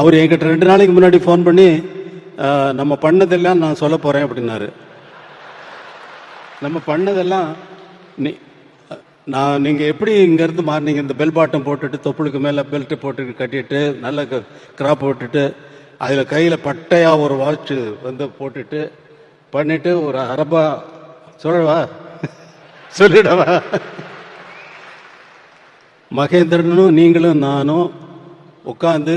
அவர் என்கிட்ட ரெண்டு நாளைக்கு முன்னாடி ஃபோன் பண்ணி நம்ம பண்ணதெல்லாம் நான் சொல்ல போகிறேன் அப்படின்னாரு. நம்ம பண்ணதெல்லாம் நீ நான் நீங்கள் எப்படி இங்கேருந்து மாறினீங்க? இந்த பெல் பாட்டம் போட்டுட்டு தொப்புளுக்கு மேலே பெல்ட்டு போட்டு கட்டிட்டு நல்ல கிராப் போட்டுட்டு அதில் கையில் பட்டையாக ஒரு வாட்ச் வந்து போட்டுட்டு பண்ணிட்டு ஒரு அரபா சொல்லவா? சொல்லிடவா? மகேந்திரனும் நீங்களும் நானும் உட்காந்து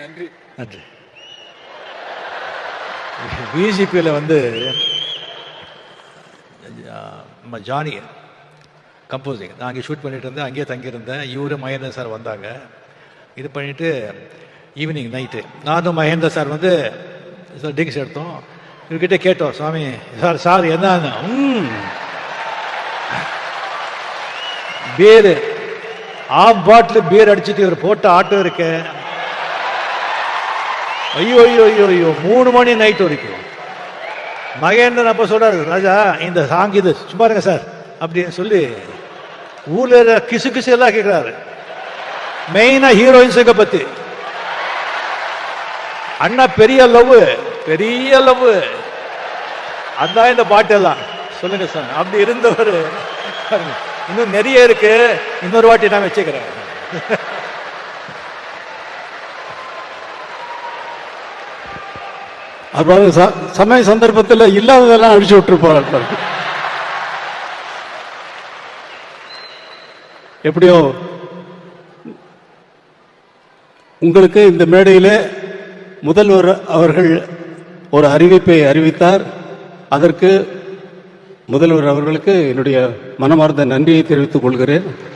நன்றி பிஜேபியில் வந்து நம்ம ஜானி கம்போசிங் நான் அங்கே ஷூட் பண்ணிட்டு இருந்தேன் அங்கேயே தங்கியிருந்தேன். இவரு மகேந்திர சார் வந்தாங்க. இது பண்ணிட்டு ஈவினிங் நைட்டு நானும் மகேந்திர சார் வந்து ட்ரிங்க்ஸ் எடுத்தோம். இவர்கிட்ட கேட்டோம் சுவாமி சார் சார் என்ன பீர் ஆஃப் பாட்டில் பீர் அடிச்சுட்டு இவர் போட்ட ஆட்டம் இருக்கு. ஐயோ ஐயோ ஐயோ ஐயோ மூணு மணி நைட் வரைக்கும். மகேந்திரன் அப்ப சொல்றாரு ராஜா இந்த சாங் இது சும்மா இருங்க சார் அப்படின்னு சொல்லி ஊர்ல கிசு கிசு எல்லாம் கேட்கிறாரு மெயினா ஹீரோயின்ஸுங்க பத்தி. அண்ணா பெரிய லவ் பெரிய லவ் அதான் இந்த பாட்டெல்லாம். சொல்லுங்க சார் அப்படி இருந்தவர். இன்னும் நிறைய இருக்கு. இன்னொரு வாட்டி நான் வச்சுக்கிறேன். அப்புறம் ச- சமய சந்தர்ப்பத்தில் இல்லாததெல்லாம் அடிச்சு விட்டுருப்பாரு எப்படியோ உங்களுக்கு இந்த மேடையில் முதல்வர் அவர்கள் ஒரு அறிவிப்பை அறிவித்தார். அதற்கு முதல்வர் அவர்களுக்கு என்னுடைய மனமார்ந்த நன்றியை தெரிவித்துக் கொள்கிறேன்.